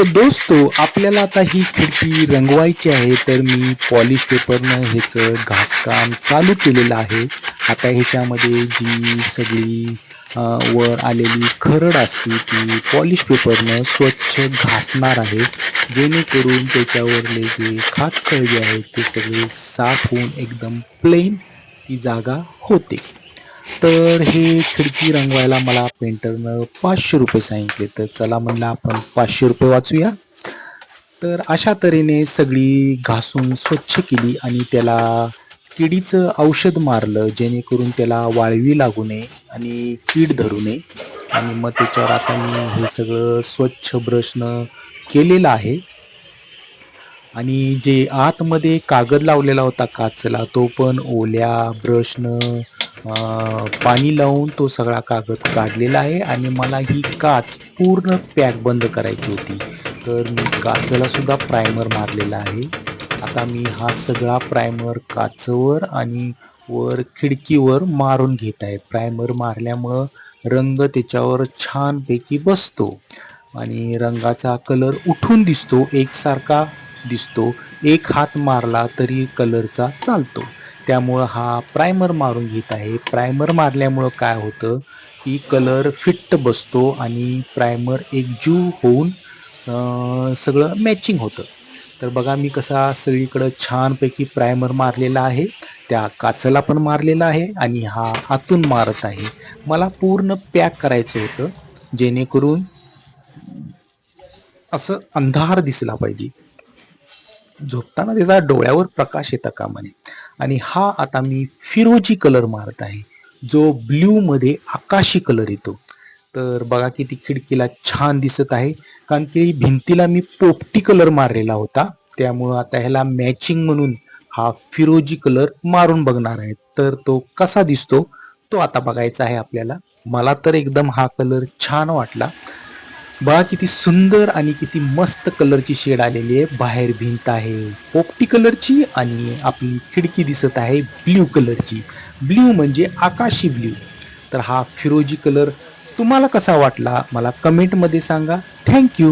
तर दोस्तो आपल्याला आता ही खिडकी रंगवायची आहे तर मी पॉलिश पेपरनं ह्याचं घासकाम चालू केलेलं आहे. आता ह्याच्यामध्ये जी सगळी वर आलेली खरड असते ती पॉलिश पेपरनं स्वच्छ घासणार आहे. जेणेकरून त्याच्यावरले जे खाचखळ जे आहेत ते सगळे साफ होऊन एकदम प्लेन ती जागा होते. तर हे खिडकी रंगवायला मला पेंटरनं पाचशे रुपये सांगितले. तर चला म्हणलं आपण पाचशे रुपये वाचूया. तर अशा तऱ्हेने सगळी घासून स्वच्छ केली आणि त्याला किडीचं औषध मारलं जेणेकरून त्याला वाळवी लागू नये आणि कीड धरू नये. आणि मग त्याच्यावर आता मी हे सगळं स्वच्छ ब्रशनं केलेलं आहे. आणि जे आतमध्ये कागद लावलेला होता काचला तो पण ओल्या ब्रशनं पाणी लावून तो सगळा कागद काढलेला आहे आणि मला ही काच पूर्ण पॅक बंद करायची होती. तर मी काचला सुद्धा प्रायमर मारलेला आहे. आता मी हा सगळा प्रायमर काचवर आणि वर खिडकीवर मारून घेत आहे. प्रायमर मारल्यामुळं रंग त्याच्यावर छानपैकी बसतो आणि रंगाचा कलर उठून दिसतो एकसारखा दिसतो. एक हात मारला तरी कलरचा चालतो. त्यामुळं हा प्रायमर मारून घेत आहे. प्रायमर मारल्यामुळं काय होतं? की कलर फिट्ट बसतो आणि प्रायमर एकजीव होऊन सगळं मॅचिंग होतं. तर बघा मी कसा सगळीकडं छानपैकी प्रायमर मारलेला आहे. त्या काचला पण मारलेला आहे आणि हा आतून मारत आहे. मला पूर्ण पॅक करायचं होतं जेणेकरून असं अंधार दिसला पाहिजे. झोपताना त्याचा डोळ्यावर प्रकाश येता कामाने आणि हा आता मी फिरोजी कलर मारत आहे जो ब्ल्यू मध्ये आकाशी कलर येतो. तर बघा किती खिडकीला छान दिसत आहे कारण की भिंतीला मी पोपटी कलर मारलेला होता. त्यामुळं आता ह्याला मॅचिंग म्हणून हा फिरोजी कलर मारून बघणार आहे. तर तो कसा दिसतो तो आता बघायचा आहे आपल्याला. मला तर एकदम हा कलर छान वाटला. बघा किती सुंदर आणि किती मस्त कलरची शेड आलेली आहे. बाहेर भिंत आहे पोपटी कलरची आणि आपली खिडकी दिसत आहे ब्ल्यू कलरची. ब्ल्यू म्हणजे आकाशी ब्ल्यू. तर हा फिरोजी कलर तुम्हाला कसा वाटला मला कमेंटमध्ये सांगा. थँक्यू